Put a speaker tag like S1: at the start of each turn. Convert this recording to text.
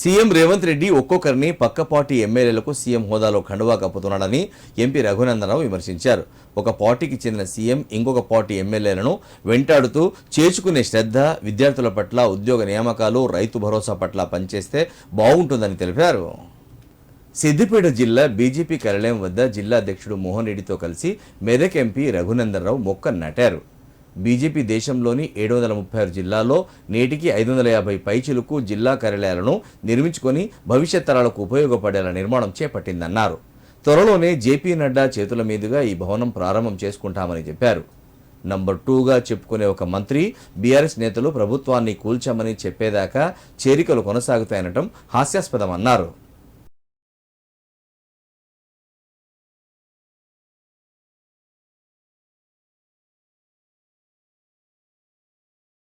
S1: CM Revanth Reddy ఒక్కొక్కరిని పక్క party ఎమ్మెల్యేలకు సీఎం హోదాలో ఖండువా కప్పుతున్నాడని ఎంపీ రఘునందనరావు విమర్శించారు. ఒక పార్టీకి చెందిన సీఎం ఇంకొక పార్టీ ఎమ్మెల్యేలను వెంటాడుతూ చేర్చుకునే శ్రద్ధ విద్యార్థుల పట్ల ఉద్యోగ నియామకాలు రైతు భరోసా పట్ల పనిచేస్తే బాగుంటుందని తెలిపారు. సిద్దిపేట జిల్లా బీజేపీ కార్యాలయం వద్ద జిల్లా అధ్యక్షుడు మోహన్ రెడ్డితో కలిసి మెదక్ ఎంపీ రఘునందనరావు మొక్క నాటారు. బీజేపీ దేశంలోని ఏడు వందల ముప్పై ఆరు జిల్లాల్లో నేటికి ఐదు వందల యాభై పైచిలకు జిల్లా కార్యాలయాలను నిర్మించుకొని భవిష్యత్ తరాలకు ఉపయోగపడేలా నిర్మాణం చేపట్టిందన్నారు. త్వరలోనే జేపీ నడ్డా చేతుల మీదుగా ఈ భవనం ప్రారంభం చేసుకుంటామని చెప్పారు. నంబర్ టూగా చెప్పుకునే ఒక మంత్రి బీఆర్ఎస్ నేతలు ప్రభుత్వాన్ని కూల్చామని చెప్పేదాకా చేరికలు కొనసాగుతాయనటం హాస్యాస్పదమన్నారు.